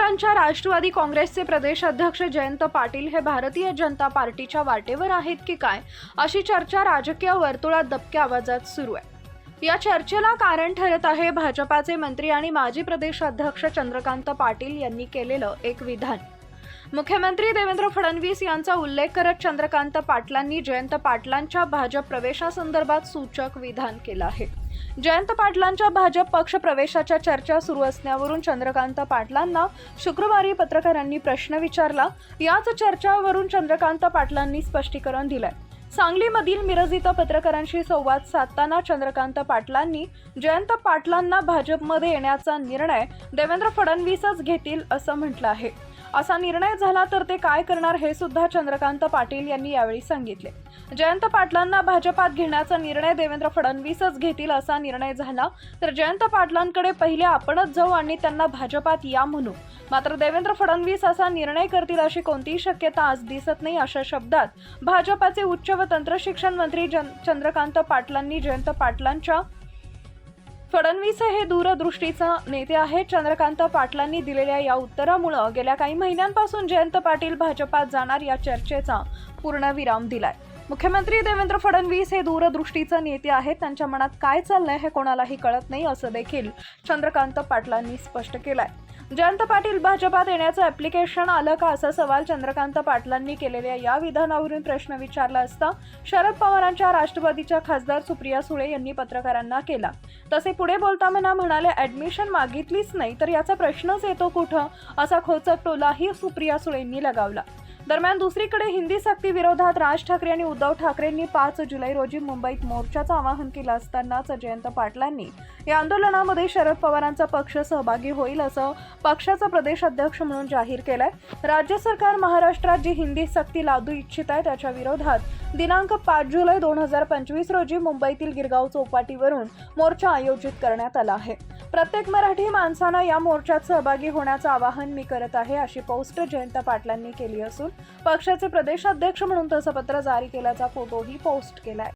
पवारांच्या राष्ट्रवादी काँग्रेसचे प्रदेश अध्यक्ष जयंत पाटील हे भारतीय जनता पार्टीच्या वाटेवर आहेत की काय? अशी चर्चा राजकीय वर्तुळात दबक्या आवाजात सुरू आहे. या चर्चेला कारण ठरत आहे भाजपाचे मंत्री आणि माजी प्रदेश अध्यक्ष चंद्रकांत पाटील यांनी केलेलं एक विधान. मुख्यमंत्री देवेंद्र फडणवीस यांचा उल्लेख करत चंद्रकांत पाटलांनी जयंत पाटलांच्या भाजप प्रवेशासंदर्भात सूचक विधान केलं आहे. जयंत पाटलांच्या भाजप पक्ष प्रवेशाच्या चर्चा सुरू असण्यावरून चंद्रकांत पाटलांना शुक्रवारी पत्रकारांनी प्रश्न विचारला. याच चर्चावरून चंद्रकांत पाटलांनी स्पष्टीकरण दिलंय. सांगलीमधील मिरज इथं पत्रकारांशी संवाद साधताना चंद्रकांत पाटलांनी जयंत पाटलांना भाजपमध्ये येण्याचा निर्णय देवेंद्र फडणवीसच घेतील असं म्हटलं आहे. असा निर्णय झाला तर ते काय करणार हे सुद्धा चंद्रकांत पाटील यांनी यावेळी सांगितले. जयंत पाटलांना भाजपात घेण्याचा निर्णय देवेंद्र फडणवीसच घेतील असा निर्णय झाला तर जयंत पाटलांकडे पहिले आपणच जाऊ आणि त्यांना भाजपात या म्हणू. मात्र देवेंद्र फडणवीस असा निर्णय करतील अशी कोणतीही शक्यता आज दिसत नाही अशा शब्दात भाजपाचे उच्च व तंत्रशिक्षण मंत्री जन- चंद्रकांत पाटलांनी जयंत पाटलांच्या फडणवीस हे दूरदृष्टीचा नेते आहेत. चंद्रकांत पाटलांनी दिलेल्या या उत्तरामुळं गेल्या काही महिन्यांपासून जयंत पाटील भाजपात जाणार या चर्चेचा पूर्णविराम दिलाय. मुख्यमंत्री देवेंद्र फडणवीस हे दूरदृष्टीचं नेते आहेत. त्यांच्या मनात काय चाललंय हे कोणालाही कळत नाही असं देखील चंद्रकांत पाटलांनी स्पष्ट केलंय. जयंत पाटील भाजपात येण्याचं ऍप्लिकेशन आलं का असा सवाल चंद्रकांत पाटलांनी केलेल्या या विधानावरून प्रश्न विचारला असता शरद पवारांच्या राष्ट्रवादीच्या खासदार सुप्रिया सुळे यांनी पत्रकारांना केला. तसे पुढे बोलताना म्हणाले ऍडमिशन मागितलीच नाही तर याचा प्रश्नच येतो कुठं? असा खोचक टोलाही सुप्रिया सुळेंनी लगावला. दरम्यान दुसरीकडे हिंदी सक्ती विरोधात राज ठाकरे आणि उद्धव ठाकरेंनी पाच जुलै रोजी मुंबईत मोर्चाचं आवाहन केलं असतानाच जयंत पाटलांनी या आंदोलनामध्ये शरद पवारांचा पक्ष सहभागी होईल असं पक्षाचा प्रदेश अध्यक्ष म्हणून जाहीर केलंय. राज्य सरकार महाराष्ट्रात जी हिंदी सक्ती लादू इच्छित आहे त्याच्या विरोधात दिनांक पाच जुलै दोन हजार पंचवीस रोजी मुंबईतील गिरगाव चौपाटीवरून मोर्चा आयोजित करण्यात आला आहे. प्रत्येक मराठी माणसानं या मोर्चात सहभागी होण्याचं आवाहन मी करत आहे अशी पोस्ट जयंत पाटलांनी केली असून पक्षाचे प्रदेशाध्यक्ष म्हणून तसं पत्र जारी केल्याचा फोटोही पोस्ट केलाय.